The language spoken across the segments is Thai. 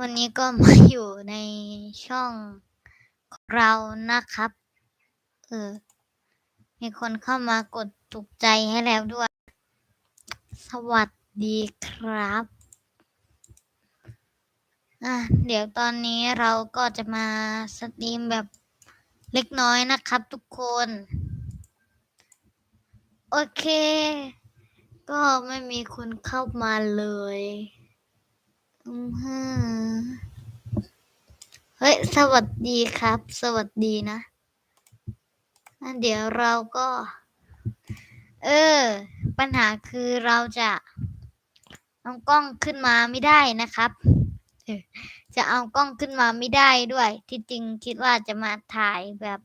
วันนี้ก็มาอยู่ในช่องเรานะครับ เออ มีคนเข้ามากดถูกใจให้แล้วด้วย สวัสดีครับ อะ เดี๋ยวตอนนี้เราก็จะมาสตรีมแบบเล็กน้อยนะครับทุกคน โอเค ก็ไม่มีคนเข้ามาเลย อืมฮึเฮ้ย สวัสดีครับ สวัสดีนะอะเดี๋ยวเราก็ เออ ปัญหาคือเราจะเอากล้องขึ้นมาไม่ได้นะครับจะเอากล้องขึ้นมาไม่ได้ด้วย ที่จริงคิดว่าจะมาถ่ายแบบ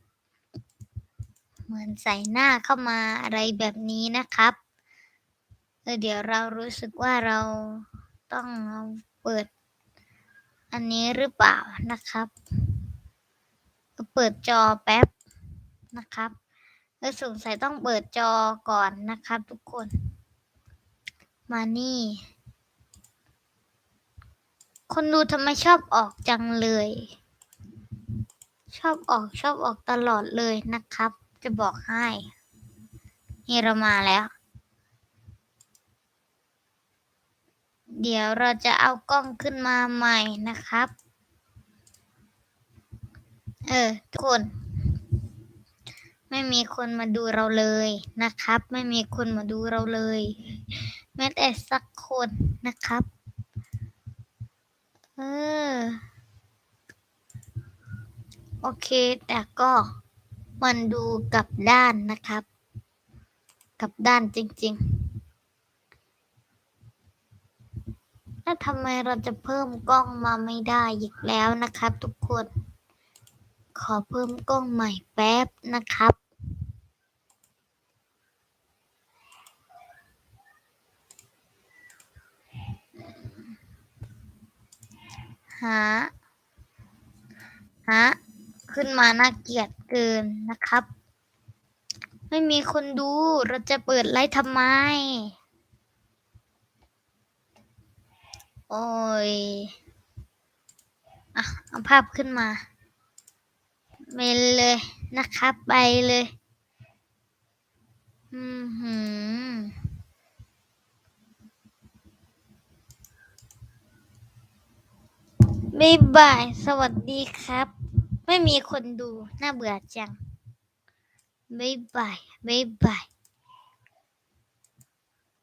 เหมือนใส่หน้าเข้ามาอะไรแบบนี้นะครับเออเดี๋ยวเรารู้สึกว่าเราต้องเอา เปิด อันนี้หรือเปล่านะครับ เปิดจอแป๊บนะครับเออสงสัยต้องเปิดจอก่อนนะครับทุกคน มานี่ คนดูทำไมชอบออกจังเลย ชอบออกชอบออกตลอดเลยนะครับ จะบอกให้นี่เรามาแล้ว เดี๋ยวเราจะเอากล้องขึ้นมาใหม่นะครับ เออ ทุกคน ไม่มีคนมาดูเราเลยนะครับ ไม่มีคนมาดูเราเลย แม้แต่สักคนนะครับ เออ โอเค แต่ก็มันดูกลับด้านนะครับ กลับด้านจริง ๆ แล้วทำไมเราจะเพิ่มกล้องมาไม่ได้อีกแล้วนะครับ ทุกคน ขอเพิ่มกล้องใหม่แป๊บนะครับหาหาขึ้นมาน่าเกลียดเกินนะครับ ไม่มีคนดูเราจะเปิดไลฟ์ทำไม โอ้ย อะ เอาภาพขึ้นมาไปเลยนะครับ ไปเลย อืมหืมบ๊ายบาย สวัสดีครับ ไม่มีคนดู น่าเบื่อจังบ๊ายบายบ๊ายบาย